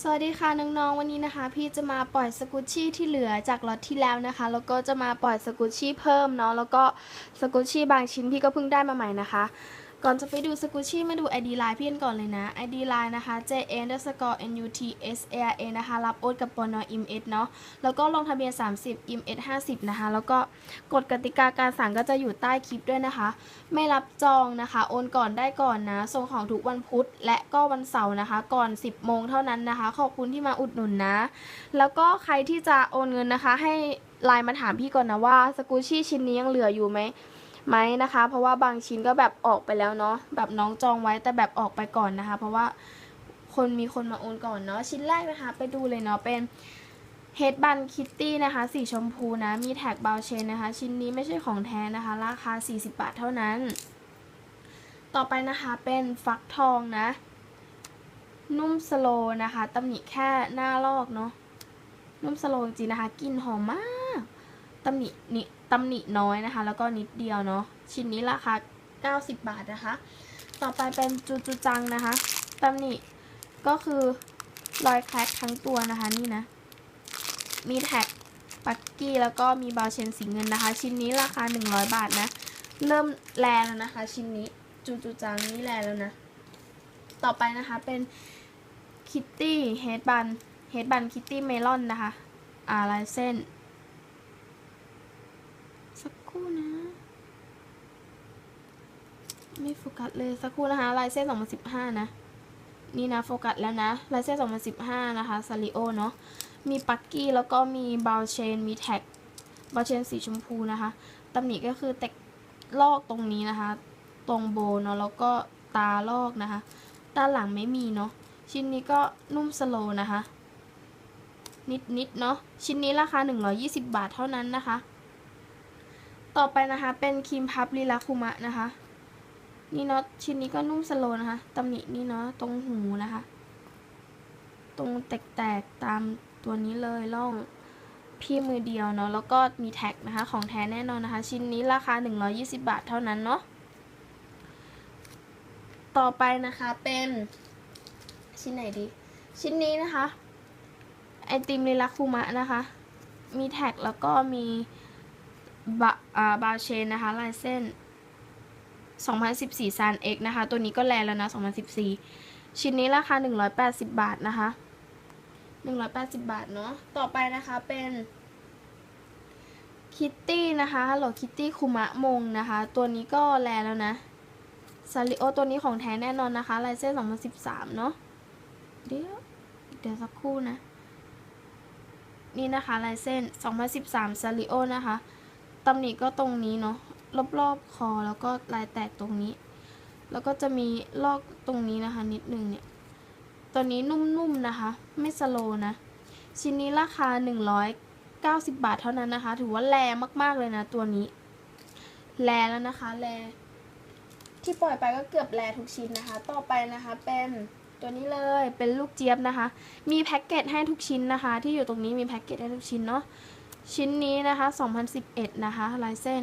สวัสดีค่ะน้องๆวันนี้นะคะ พี่จะมาปล่อยสกุชชี่ที่เหลือจากล็อตที่แล้วนะคะ แล้วก็จะมาปล่อยสกุชชี่เพิ่มเนาะแล้วก็สกุชชี่บางชิ้นพี่ก็เพิ่งได้มาใหม่นะคะ ก่อนจะไปดูสกุชชี่มาดู ID line พี่กันก่อนเลยนะ ID line นะคะ j n underscore n u t s a r a นะคะ รับโอนกับปนอิมเอเนาะ แล้วก็ลงทะเบียน 30อิมเอ50นะคะ แล้วก็กฎกติกาการสั่งก็จะอยู่ใต้คลิปด้วยนะคะ ไม่รับจองนะคะ โอนก่อนได้ก่อนนะ ส่งของทุกวันพุธและก็วันเสาร์นะคะ ก่อน 10โมงเท่านั้นนะคะ ขอบคุณที่มาอุดหนุนนะ แล้วก็ใครที่จะโอนเงินนะคะ ให้ไลน์มาถามพี่ก่อนนะว่าสกูชี่ชิ้นนี้ยังเหลืออยู่ไหม ไหมนะคะ เพราะว่าบางชิ้นก็แบบออกไปแล้วเนาะแบบน้องจองไว้แต่แบบออกไปก่อนนะคะ เพราะว่าคนมีคนมาโอนก่อนเนาะชิ้นแรกนะคะ ไปดูเลยเนาะเป็นเฮดบันคิตตี้นะคะ สีชมพูนะ มีแท็กบาวเชนนะคะ ชิ้นนี้ไม่ใช่ของแท้นะคะ ราคา 40 บาทเท่านั้น ต่อไปนะคะเป็นฟักทองนะ นุ่มสโลนะคะตำหนิแค่หน้าลอกเนาะนุ่มสโลจริงนะคะกลิ่นหอมมากตำหนินิ ตำหนิน้อยนะคะ แล้วก็นิดเดียวเนาะชิ้นนี้ราคา 90 บาทนะคะ ต่อไปเป็นจูจูจังนะคะตำหนิก็คือรอยแคร็กทั้งตัวนะคะนี่นะ มีแท็กปักกี้แล้วก็มีบาเชนสีเงินนะคะ ชิ้นนี้ราคา 100 บาทนะ เริ่มแลแล้วนะคะ ชิ้นนี้จูจูจังนี่แลแล้วนะ ต่อไปนะคะเป็นคิตตี้เฮดบันเฮดบันคิตตี้เมลอนนะคะ อ่าลายเส้น ครู่นะ ไม่โฟกัสเลยสักครู่นะคะลายเส้น2015 นะ นี่นะโฟกัสแล้วนะลายเส้น2015 นะคะซาริโอเนาะมีปักกี้แล้วก็มีบาลเชน มีแท็กบาลเชนสีชมพูนะคะตำหนิก็คือแตกลอกตรงนี้นะคะ ตรงโบเนาะแล้วก็ตาลอกนะคะด้านหลังไม่มีเนาะชิ้นนี้ก็นุ่มสโลนะคะนิดนิดๆเนาะชิ้นนี้ราคา 120 บาทเท่านั้นนะคะ ต่อไปนะคะ เป็นครีมพับลีลาคุมะนะคะ นี่เนาะชิ้นนี้ก็นุ่มสโลนะคะตำหนินี่เนาะตรงหูนะคะ ตรงแตกๆตามตัวนี้เลยล่องพี่มือเดียวเนาะแล้วก็มีแท็กนะคะ ของแท้แน่นอนนะคะ ชิ้นนี้ราคา 120 บาทเท่านั้นเนาะต่อไปนะคะเป็นชิ้นไหนดี ชิ้นนี้นะคะไอติมลิลักคูมะนะคะ มีแท็กแล้วก็มี บาบาเชนนะคะลายเส้น 2014ซันเอ็กนะคะ ตัวนี้ก็แลแล้วนะ 2014 ชิ้นนี้ราคา 180 บาทนะคะ 180 บาทเนาะ ต่อไปนะคะเป็นคิตตี้นะคะฮัลโหลคิตตี้คุมะมงนะคะ ตัวนี้ก็แลแล้วนะซาริโอตัวนี้ของแท้แน่นอนนะคะลายเส้น 2013 เนาะ เดี๋ยว เดี๋ยวสักครู่นะ นี่นะคะลายเส้น 2013ซาริโอนะคะ ตำหนิก็ตรงนี้เนาะรอบๆคอแล้วก็ลายแตกตรงนี้ แล้วก็จะมีลอกตรงนี้นะคะ นิดนึงเนี่ยตัวนี้นุ่มๆนะคะ ไม่สโลนะ ชิ้นนี้ราคา 190 บาทเท่านั้นนะคะ ถือว่าแรงมากๆเลยนะตัวนี้แลแล้วนะคะแลที่ปล่อยไปก็เกือบแลทุกชิ้นนะคะ ต่อไปนะคะเป็นตัวนี้เลยเป็นลูกเจี๊ยบนะคะ มีแพ็กเกจให้ทุกชิ้นนะคะ ที่อยู่ตรงนี้มีแพ็กเกจให้ทุกชิ้นเนาะ ชิ้นนี้นะคะ 2011 นะคะ ลายเส้น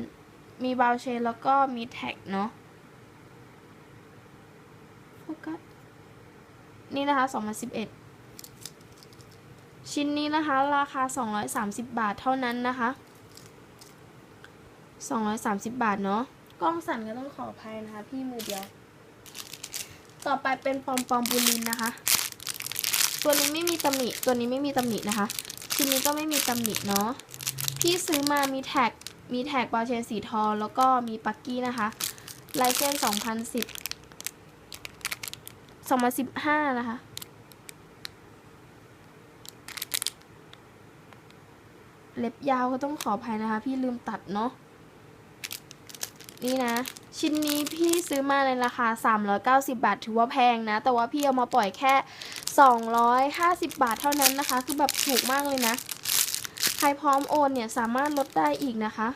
มีบาวเชนแล้วก็มีแท็กเนาะโฟกัส นี่นะคะ 2011 ชิ้นนี้นะคะ ราคา 230 บาทเท่านั้นนะคะ 230 บาทเนาะ กล้องสั่นก็ต้องขออภัยนะคะ พี่มือเดียว ต่อไปเป็นปอมปอมบูลินนะคะ ตัวนี้ไม่มีตำหนิ ตัวนี้ไม่มีตำหนินะคะ ชิ้นนี้ก็ไม่มีตำหนิเนาะพี่ซื้อมามีแท็กมีแท็กบอลเชนสีทองแล้วก็มีปักกี้นะคะไลเซน2010 2015 นะคะ เล็บยาวก็ต้องขออภัยนะคะ พี่ลืมตัดเนาะนี่นะ ชิ้นนี้พี่ซื้อมาในราคา 390 บาท ถือว่าแพงนะ แต่ว่าพี่เอามาปล่อยแค่ 250 บาทเท่านั้นนะคะ คือแบบถูกมากเลยนะ ใครพร้อมโอนเนี่ยสามารถลดได้อีกนะคะ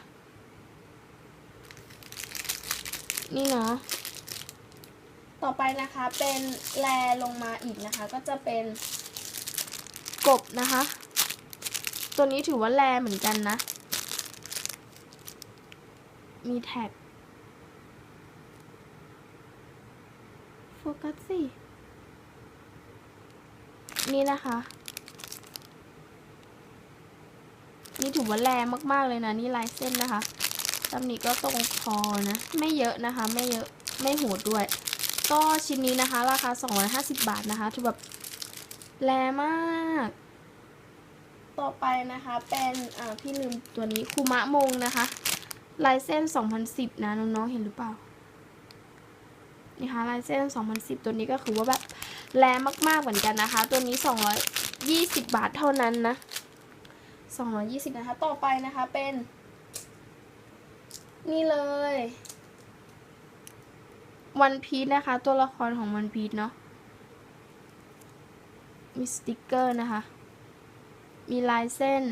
นี่เนาะ ต่อไปนะคะเป็นแลลงมาอีกนะคะ ก็จะเป็นกบนะคะ ตัวนี้ถือว่าแลเหมือนกันนะ มีแท็กโฟกัสสิ นี่นะคะ นี่ถือว่าแรงมากๆเลยนะ นี่ลายเส้นนะคะตำหนิก็ตรงคอนะ ไม่เยอะนะคะ ไม่เยอะไม่โหดด้วย ก็ชิ้นนี้นะคะ ราคา 250 บาทนะคะถือแบบแรงมาก ต่อไปนะคะ เป็นอ่าพี่ลืมตัวนี้คูมะมงนะคะลายเส้น 2010 นะน้องๆเห็นหรือเปล่านี่ค่ะลายเส้น 2010 ตัวนี้ก็คือว่าแบบ แรงมากๆเหมือนกันนะคะ ตัวนี้ 220 บาทเท่านั้นนะ 220 นะคะ ต่อไปนะคะเป็น นี่เลยวันพีชนะคะ ตัวละครของวันพีชเนาะมีสติกเกอร์นะคะ มีลายเส้น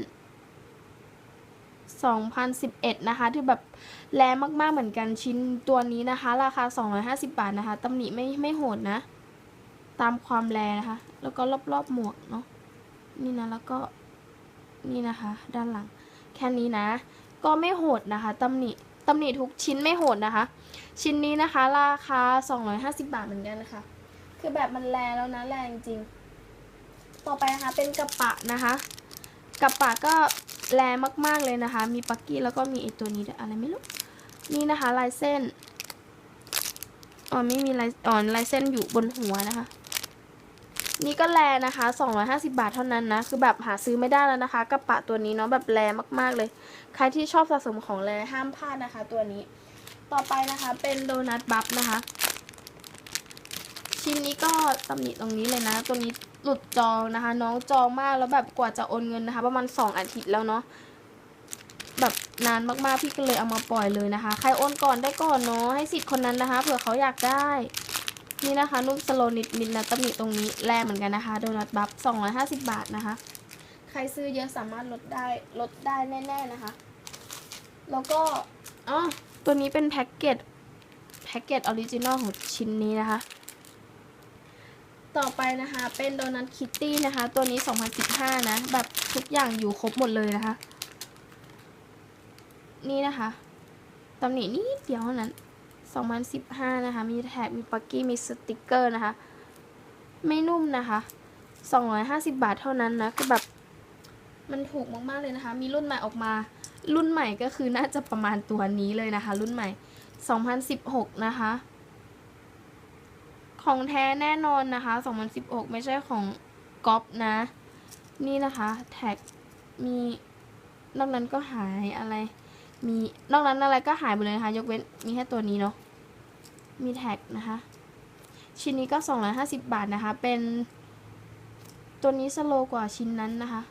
2011 นะคะ ที่แบบแรงมาก ๆ เหมือนกันชิ้นตัวนี้นะคะ ราคา 250 บาทนะคะตำหนิไม่ไม่โหดนะ ตามความแรงนะคะ แล้วก็รอบๆหมวกเนาะนี่นะแล้วก็นี่นะคะ ด้านหลัง แค่นี้นะ ก็ไม่โหดนะคะตำหนิตำหนิทุกชิ้นไม่โหดนะคะ ชิ้นนี้นะคะราคา 250 บาทเหมือนกันนะคะ คือแบบมันแรงแล้วนะแรงจริง ต่อไปนะคะเป็นกระปะนะคะกระปะก็แรงมากๆเลยนะคะ มีปักกี้แล้วก็มีไอตัวนี้อะไรไม่รู้นี่นะคะลายเส้นอ๋อไม่มีลายอ๋อลายเส้นอยู่บนหัวนะคะ นี่ก็แรนะคะ 250 บาทเท่านั้นนะ คือแบบหาซื้อไม่ได้แล้วนะคะ กระปะตัวนี้เนาะแบบแรมากๆเลย ใครที่ชอบสะสมของแรห้ามพลาดนะคะ ตัวนี้ ต่อไปนะคะเป็นโดนัทบัฟนะคะ ชิ้นนี้ก็ตำหนิตรงนี้เลยนะ ตัวนี้หลุดจองนะคะ น้องจองมากแล้วแบบกว่าจะโอนเงินนะคะ ประมาณสองอาทิตย์แล้วเนาะ แบบนานมากๆพี่ก็เลยเอามาปล่อยเลยนะคะ ใครโอนก่อนได้ก่อนเนาะ ให้สิทธิ์คนนั้นนะคะ เผื่อเขาอยากได้ นี่นะคะนุ่มสโลนิดมินนะตำหนิตรงนี้แรงเหมือนกันนะคะโดนัทบัฟ250 บาทนะคะ ใครซื้อเยอะสามารถลดได้ลดได้แน่ ๆนะคะ แล้วก็อ๋อตัวนี้เป็นแพ็กเกจแพ็กเกจออริจินอลของชิ้นนี้นะคะ ต่อไปนะคะเป็นโดนัทคิตตี้นะคะ ตัวนี้ 2015 นะ แบบทุกอย่างอยู่ครบหมดเลยนะคะ นี่นะคะตำหนินิดเดียวเท่านั้น 2015 นะคะ มีแท็กมีปักกี้ มีสติกเกอร์นะคะ ไม่นุ่มนะคะ 250 บาทเท่านั้นนะคือแบบมันถูกมากๆเลยนะคะ มีรุ่นใหม่ออกมา รุ่นใหม่ก็คือน่าจะประมาณตัวนี้เลยนะคะ รุ่นใหม่ 2016 นะคะ ของแท้แน่นอนนะคะ 2016 ไม่ใช่ของก๊อปนะ นี่นะคะแท็กมีนอกนั้นก็หายอะไร มีนอกนั้นอะไรก็หายหมดเลยนะคะ ยกเว้นมีแค่ตัวนี้เนาะ มีแท็กนะคะ ชิ้นนี้ก็ 250 บาทนะคะ เป็น ตัวนี้สโลกว่าชิ้นนั้นนะคะ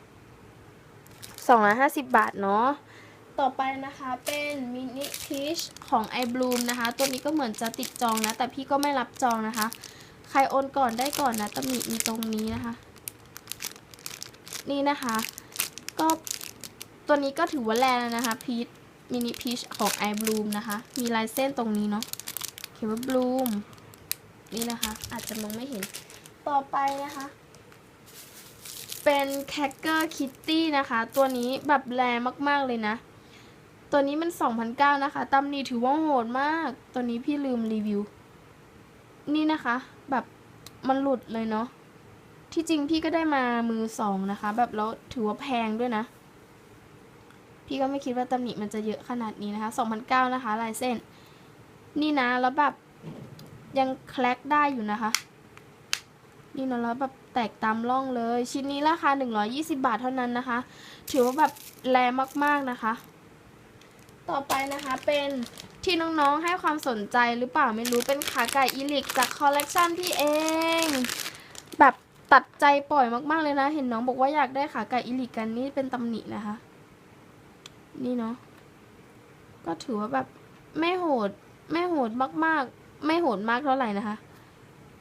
250 บาทเนาะ ต่อไปนะคะเป็นมินิพีชของ i b l o o m นะคะ ตัวนี้ก็เหมือนจะติดจองนะ แต่พี่ก็ไม่รับจองนะคะ ใครโอนก่อนได้ก่อนนะตำหนิมีตรงนี้นะคะ นี่นะคะ ก็ตัวนี้ก็ถือว่าแรงแล้วนะคะพีชมินิพีชของ i b l o o m นะคะ มีลายเส้นตรงนี้เนาะเขียนว่า bloom นี่นะคะ อาจจะมองไม่เห็น ต่อไปนะคะ เป็นแคคเกอร์คิตตี้นะคะ ตัวนี้แบบแรงมากๆเลยนะ ตัวนี้มัน2,009นะคะตำหนิถือว่าโหดมาก ตัวนี้พี่ลืมรีวิว นี่นะคะ แบบมันหลุดเลยเนาะ ที่จริงพี่ก็ได้มามือสองนะคะ แบบแล้วถือว่าแพงด้วยนะ พี่ก็ไม่คิดว่าตำหนิมันจะเยอะขนาดนี้นะคะ2,009นะคะลายเส้น นี่นะแล้วแบบยังแคลกได้อยู่นะคะ นี่นะแล้วแบบแตกตามร่องเลย ชิ้นนี้ราคา 120 บาทเท่านั้นนะคะ ถือว่าแบบแรงมากๆนะคะ ต่อไปนะคะเป็นที่น้องๆให้ความสนใจหรือเปล่าไม่รู้เป็นขาไก่อีลิกจากคอลเลกชันพี่เอง แบบตัดใจปล่อยมากๆเลยนะ เห็นน้องบอกว่าอยากได้ขาไก่อีลิกกันนี่เป็นตำหนินะคะ นี่เนาะก็ถือว่าแบบไม่โหด ดมากๆ ไม่โหดมากเท่าไหร่นะคะ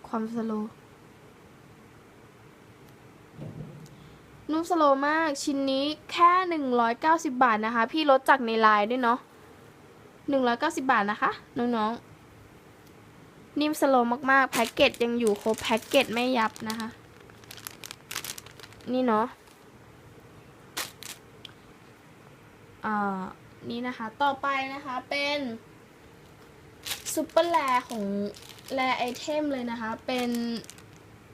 ความสโลนุ่มสโลมากชิ้นนี้แค่หนึ่งร้อยเก้าสิบาทนะคะ พี่ลดจากในไลน์ด้วยเนาะหนึ่งร้อยเก้าสิบาทนะคะ น้องๆ นิ่มสโลมากๆ แพ็กเกจยังอยู่ครบแพ็กเกจไม่ยับนะคะ นี่เนาะอ่านี่นะคะ ต่อไปนะคะเป็น ซูเปอร์แรของแรไอเทมเลยนะคะ เป็น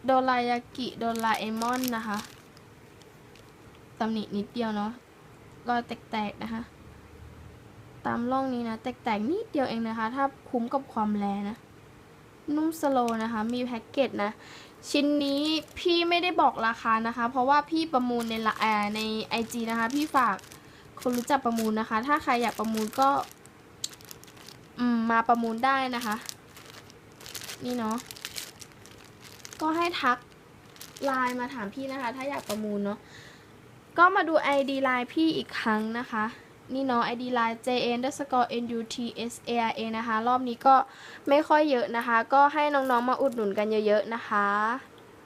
โดรายากิโดราเอมอนนะคะตำหนินิดเดียวเนาะรอยแตกๆนะคะ ตามร่องนี้นะ แตกๆนิดเดียวเองนะคะ ถ้าคุ้มกับความแรงนะ นุ่มสโลนะคะ มีแพ็กเกจนะ ชิ้นนี้พี่ไม่ได้บอกราคานะคะ เพราะว่าพี่ประมูลในละแอใน IG นะคะ พี่ฝากคนรู้จักประมูลนะคะ ถ้าใครอยากประมูลก็ อืมมาประมูลได้นะคะ นี่เนาะก็ให้ทักไลน์มาถามพี่นะคะ ถ้าอยากประมูลเนาะก็มาดู ID ไลน์พี่อีกครั้งนะคะ นี่เนาะ ID ไลน์ j n underscore n u t s a r a นะคะ รอบนี้ก็ไม่ค่อยเยอะนะคะ ก็ให้น้องๆมาอุดหนุนกันเยอะๆนะคะ